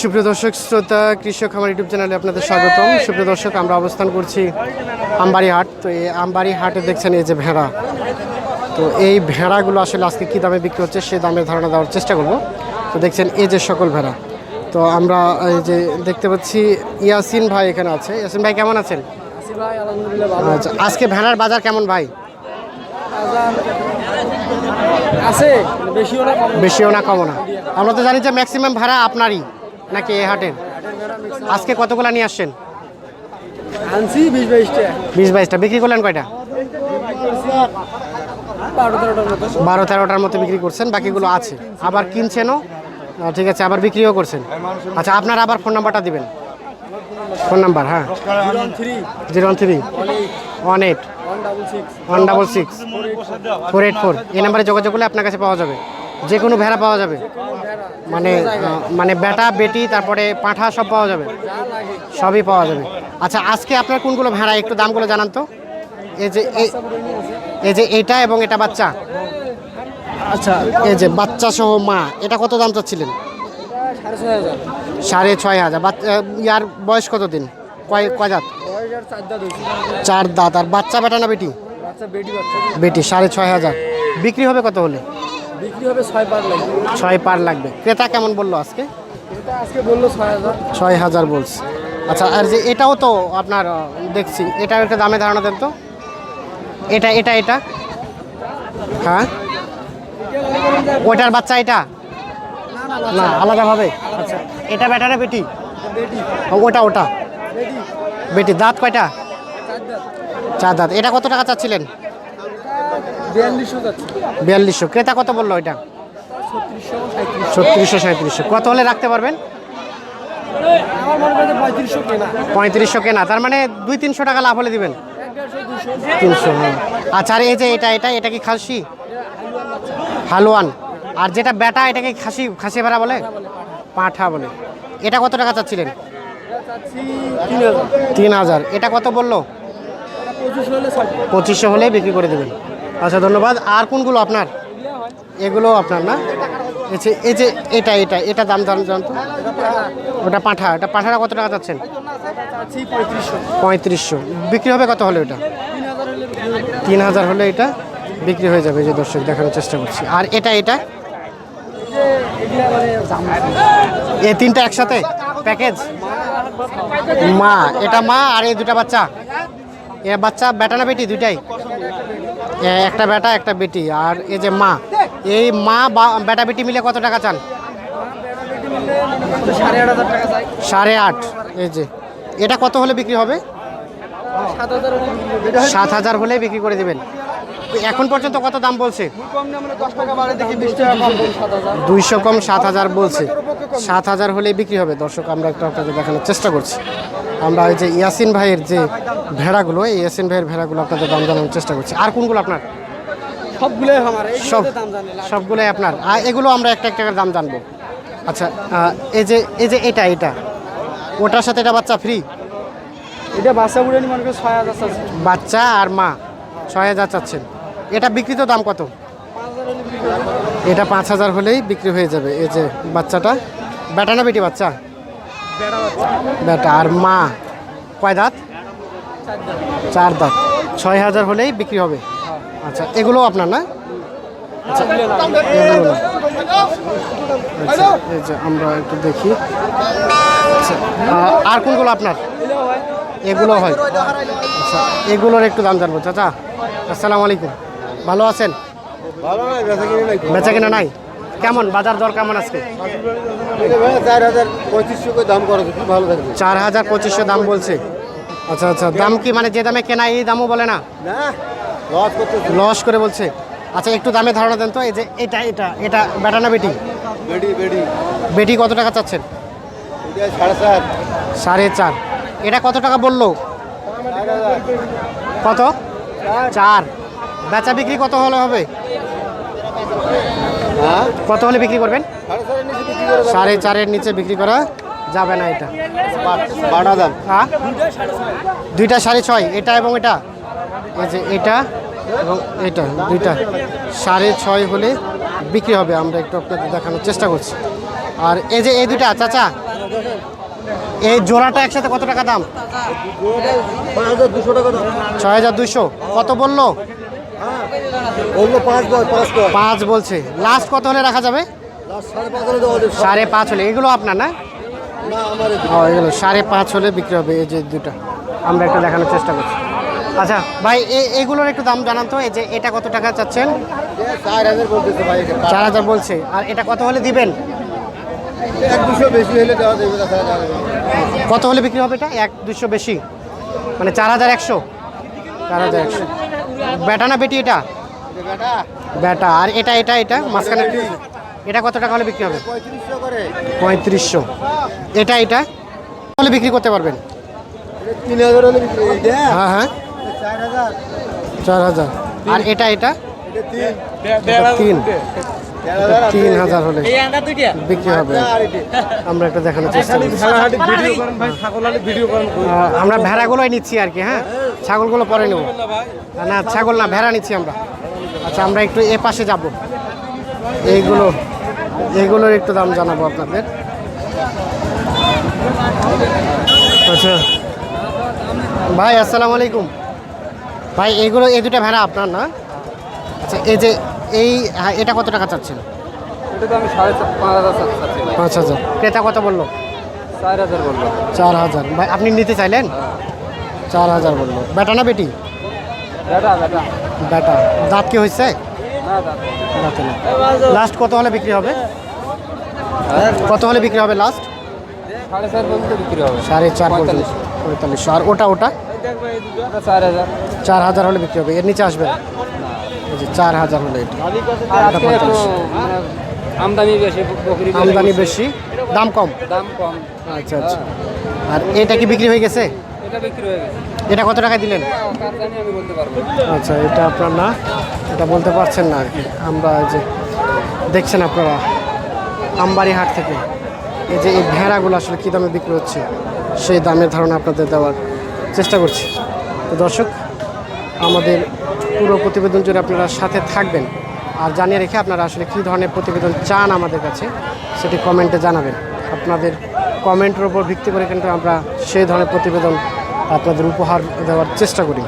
সুপ্রিয় দর্শক শ্রোতা কৃষক আমার ইউটিউব চ্যানেলে আপনাদের স্বাগতম। সুপ্রিয় দর্শক আমরা অবস্থান করছি আমবাড়ি হাট তো এই আমবাড়ি হাটে দেখছেন এই যে ভেড়া। তো এই ভেড়াগুলো আসলে আজকে কী দামে বিক্রি হচ্ছে সে দামের ধারণা দেওয়ার চেষ্টা করব। তো দেখছেন এই যে সকল ভেড়া। তো আমরা এই যে দেখতে পাচ্ছি ইয়াসিন ভাই এখানে আছে। ইয়াসিন ভাই কেমন আছেন? আচ্ছা আজকে ভেড়ার বাজার কেমন ভাই? আছে বেশিও না কম বেশিও না কমও না। আমরা তো জানি যে ম্যাক্সিমাম ভাড়া আপনারই নাকি এ হাটের। আজকে কতগুলো নিয়ে আসছেন? আনছি বিশ বাইশটা। বিশ বাইশটা। বিক্রি করলেন কয়টা? বারো তেরোটার মতো। বিক্রি করছেন বাকিগুলো আছে। আবার কিনছেনও? ঠিক আছে আবার বিক্রিও করছেন। আচ্ছা আপনার আবার ফোন নাম্বারটা দিবেন। ফোন নাম্বার হ্যাঁ। Zero one three. One eight. One double six. Four eight four. এই নাম্বারে যোগাযোগ করলে আপনার কাছে পাওয়া যাবে। যে কোনো ভেড়া পাওয়া যাবে। মানে মানে বেটা বেটি তারপরে পাঁঠা সব পাওয়া যাবে। সবই পাওয়া যাবে। আচ্ছা আজকে আপনার কোনগুলো ভেড়া? একটু দামগুলো জানান তো। এই যে এই- যে এটা এবং এটা বাচ্চা। আচ্ছা এই যে বাচ্চা সহ মা এটা কত দাম চাচ্ছিলেন? সাড়ে ছয় হাজার। ইয়ার বয়স কত দিন? কয় কয় দাঁত? চার দাঁত। আর বাচ্চা বেটা না বেটি? বেটি সাড়ে ছয় হাজার। বিক্রি হবে কত হলে? বিক্রি হবে ছয় পার লাগবে ছয় পার লাগবে। ক্রেতা কেমন বলল আজকে? এটা আজকে বলল ছয় হাজার। ছয় হাজার বলছে। আচ্ছা আর যে এটাও তো আপনার দেখছি। এটাও একটা দামে ধারণা দেন তো। এটা এটা এটা। হ্যাঁ? ওইটার বাচ্চা এটা? না আলাদাভাবে আচ্ছা এটা বেটারে বেটি বেটি? ও, ওটা ওটা। বেটি। বেটি দাঁত কয়টা? চার দাঁত। এটা কত টাকা চাচ্ছিলেন? বিয়াল্লিশশো ক্রেতা কত বলল এটা ছত্রিশশো সাঁত্রিশশো কত হলে রাখতে পারবেন? পঁয়ত্রিশশো কেনা। তার মানে দুই তিনশো টাকা লাভ হলে দিবেন? তিনশো। আচ্ছা আর এই যে এটা এটা এটা কি খাসি? হালুয়ান। আর যেটা বেটা এটাকে খাসি খাসি ভেড়া বলে? পাঁঠা বলে। এটা কত টাকা চাচ্ছিলেন? তিন হাজার। এটা কত বলল? পঁচিশশো হলে বিক্রি করে দেবেন। আচ্ছা ধন্যবাদ। আর কোনগুলো আপনার? এগুলো আপনার না? এই যে- এটা এটা এটা দাম দাম জান তো ওটা পাঁঠা, এটা পাঁঠাটা কত টাকা চাচ্ছি পঁয়ত্রিশশো। বিক্রি হবে কত হলে ওটা? তিন হাজার হলে এটা বিক্রি হয়ে যাবে যে দর্শক, দেখানোর চেষ্টা করছি। আর এটা এটা? এ তিনটা একসাথে? প্যাকেজ? মা, এটা মা আর এই দুটা বাচ্চা? এ বাচ্চা বেটা না বেটি, দুইটাই? এ একটা বেটা, একটা বেটি। আর এই যে মা, এই মা বা- বেটা, বেটি মিলে কত টাকা চান? সাড়ে আট। এই যে, এটা কত হলে বিক্রি হবে? সাত হাজার হলে বিক্রি হলে করে দেবেন। এখন পর্যন্ত কত দাম বলছে? দুইশো কম সাত হাজার বলছে। সাত হাজার হলেই বিক্রি হবে। দর্শক, আমরা একটু আপনাকে দেখানোর চেষ্টা করছি। আমরা ওই যে ইয়াসিন ভাইয়ের যে ভেড়াগুলো এই ইয়াসিন ভাইয়ের ভেড়াগুলো আপনাদের দাম জানানোর চেষ্টা করছি। আর কোনগুলো আপনার? সবগুলোই আমার সব সবগুলোই আপনার। আর এগুলো আমরা একটা একটা করে দাম জানব। আচ্ছা এই যে এই যে এটা এটা ওটার সাথে এটা বাচ্চা ফ্রি এটা বাচ্চা বুড়ে নি মনে করে ছয় হাজার বাচ্চা আর মা ছয় হাজার চাচ্ছেন। এটা বিক্রিত দাম কত? এটা পাঁচ হাজার হলেই বিক্রি হয়ে যাবে। এই যে বাচ্চাটা বেটা না বেটি বাচ্চা? বেটা আর মা? কয় দাঁত? চার দাঁত। ছয় হাজার হলেই বিক্রি হবে। আচ্ছা এগুলো আপনার না? আচ্ছা আচ্ছা আমরা একটু দেখি। আচ্ছা আর কোনগুলো আপনার? এগুলো হয়। আচ্ছা এগুলোর একটু দাম জানব চাচা। আসসালামু আলাইকুম। ভালো আছেন? বেচা কিনা নাই? কেমন? বাজার দর কেমন আজকে? চার হাজার করে দাম করা ভালো থাকবে চার হাজার পঁচিশশো দাম বলছে। আচ্ছা আচ্ছা দাম কি মানে যে দামে কেনা এই দামও বলে না? লস করে বলছে। আচ্ছা একটু দামে ধারণা দেন তো। এই যে এটা এটা এটা বেটা? না বেটি। বেটি কত টাকা চাচ্ছেন? সাড়ে চার। এটা কত টাকা বলল? কত? চার। বেচা বিক্রি কত হলে হবে? কত হলে বিক্রি করবেন? সাড়ে চারের নিচে বিক্রি করা যাবে না এটা। দাম হ্যাঁ? দুইটা সাড়ে ছয় এটা এবং এটা? এই যে এটা এবং এটা দুইটা। সাড়ে ছয় হলে বিক্রি হবে আমরা একটু আপনাদের দেখানোর চেষ্টা করছি। আর এই যে এই দুইটা চাচা এই জোড়াটা একসাথে কত টাকা দাম? ছয় হাজার দুশো কত বলল? পাঁচ বল পাঁচ বল পাঁচ বলছে। লাস্ট কত হলে রাখা যাবে? সাড়ে পাঁচ হলে এগুলো আপনার না। ও এগুলো সাড়ে পাঁচ হলে বিক্রি হবে এই যে দুটো। আমরা একটু দেখানোর চেষ্টা করছি। আচ্ছা ভাই এগুলোর একটু দাম জানান তো। এই যে এটা কত টাকা চাচ্ছেন? চার হাজার বলছে। আর এটা কত হলে দিবেন। কত হলে বিক্রি হবে এটা? এক দুশো বেশি। মানে চার হাজার একশো। চার হাজার একশো। বেটা না বেটি এটা? বেটা আর এটা এটা এটা? মাঝখানে এটা কত টাকা হলে বিক্রি হবে? পঁয়ত্রিশশো এটা এটা? হলে বিক্রি করতে পারবেন। তিন হাজার হলে বিক্রি হয়ে হ্যাঁ। চার হাজার। চার হাজার। আর এটা এটা? তিন। এটা তিন হাজার হলে বিক্রি হবে। আমরা একটা দেখানোর চেষ্টা আমরা ভেড়াগুলোই নিচ্ছি আর কি হ্যাঁ? ছাগলগুলো পরে নেব। না ছাগল না ভেড়া নিচ্ছি আমরা। আচ্ছা আমরা একটু এ পাশে যাব। এইগুলো এইগুলোর একটু দাম জানাব আপনাদের। আচ্ছা। ভাই আসসালামু আলাইকুম। ভাই এগুলো এই দুটা ভেড়া আপনার না? আচ্ছা এই যে এই হ্যাঁ, এটা কত টাকা চাচ্ছেন এটা তো আমি সাড়ে পাঁচ হাজার চাচ্ছি পাঁচ হাজার। ক্রেতা কত বলল? চার হাজার বলল। চার হাজার। ভাই আপনি নিতে চাইলেন? চার হাজার বলল। বেটা না বেটি? বেটা বেটা বেটা দাঁত কি হয়েছে? লাস্ট কত হলে বিক্রি হবে? কত হলে বিক্রি হবে লাস্ট? সাড়ে চার পঁয়তাল্লিশ। পঁয়তাল্লিশশো আর ওটা ওটা? চার হাজার হলে বিক্রি হবে। এর নিচে আসবে? এই যে চার হাজার হলে এটা। মানে আমদানি বেশি আমদানি বেশি। দাম কম? দাম কম। আচ্ছা আচ্ছা। আর এটা কি বিক্রি হয়ে গেছে? এটা বিক্রি হয়ে গেছে। এটা কত টাকা দিলেন? পারব আচ্ছা এটা আপনার না? এটা বলতে পারছেন না আর কি। আমরা এই যে দেখছেন আপনারা আমবাড়ি হাট থেকে। এই যে এই ভেড়াগুলো আসলে কী দামে বিক্রি হচ্ছে সেই দামের ধারণা আপনাদের দেওয়ার চেষ্টা করছি। তো দর্শক আমাদের পুরো প্রতিবেদন জুড়ে আপনারা সাথে থাকবেন। আর জানিয়ে রেখে আপনারা আসলে কী ধরনের প্রতিবেদন চান আমাদের কাছে, সেটি কমেন্টে জানাবেন। আপনাদের কমেন্টের ওপর ভিত্তি করে কিন্তু আমরা সেই ধরনের প্রতিবেদন আপনাদের উপহার দেওয়ার চেষ্টা করি।